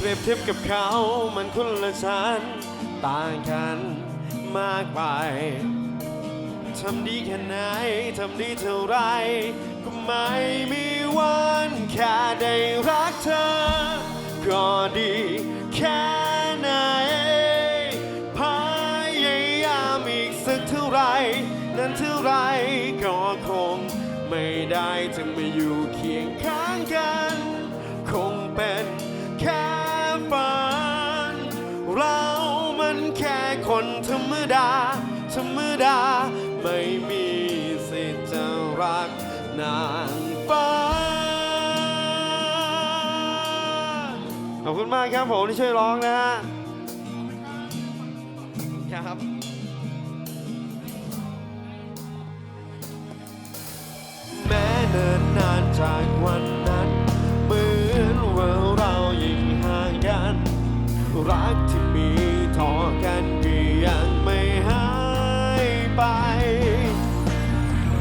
เปรียบเทียบกับเขามันคนละชั้นต่างกันมากไปทำดีแค่ไหน ทำดีเท่าไร ก็ไม่มีวันแค่ได้รักเธอ ก็ดีแค่ไหน พยายามอีกสักเท่าไร นั้นเท่าไรก็คงไม่ได้จะมาอยู่เคียงข้างกัน แค่คนธรรมดา ธรรมดา ไม่มีสิทธิ์จะรักนางฟ้าขอบคุณมากครับผมที่ช่วยร้องนะฮะครับ แม้เนินนานจากวันนั้น เหมือนว่าเรายิ่งห่างกัน รักที่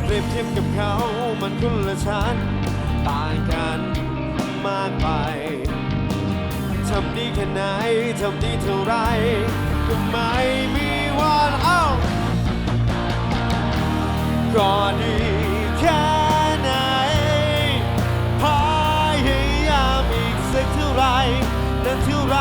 เปรียบเทียบกับเขามันคนละชั้นต่างกันมากไปทำดีแค่ไหนทำดีเท่าไร ก็ไม่มีวันเอ้าก็ดีแค่ไหนพยายามอีกสักเท่าไรนั้นเท่าไร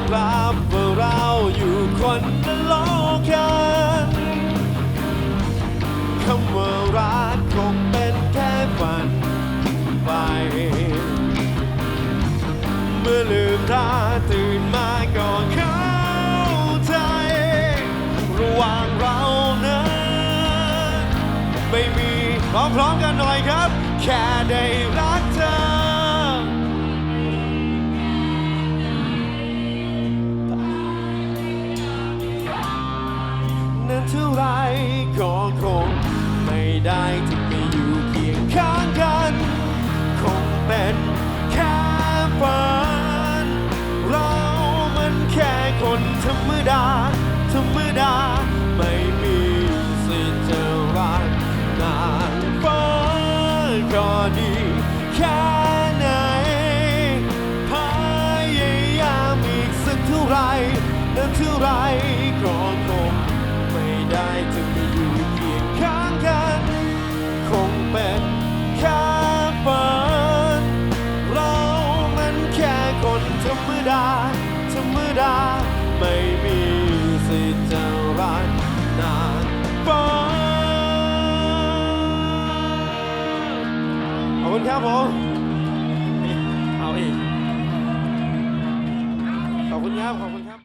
มรับว่าเราอยู่คนละโลกกันคำว่ารักคงเป็นแค่ฝันไป เมื่อลืมตาตื่นมาก็เข้าใจ ระหว่างเรานั้นไม่มีพร้อมๆกันหน่อยครับ ไรก็คงไม่ได้ที่ไปอยู่เคียงข้างกัน คงเป็นแค่ฝันเรามันแค่คนธรรมดา ธรรมดา ไม่มีสิทธิ์จะรักนางฟ้าก็ดีแค่ไหนพยายามอีกสักเท่าไรนั้นเท่าไร คุณครับผม เอาอีก ขอบคุณครับ ขอบคุณครับ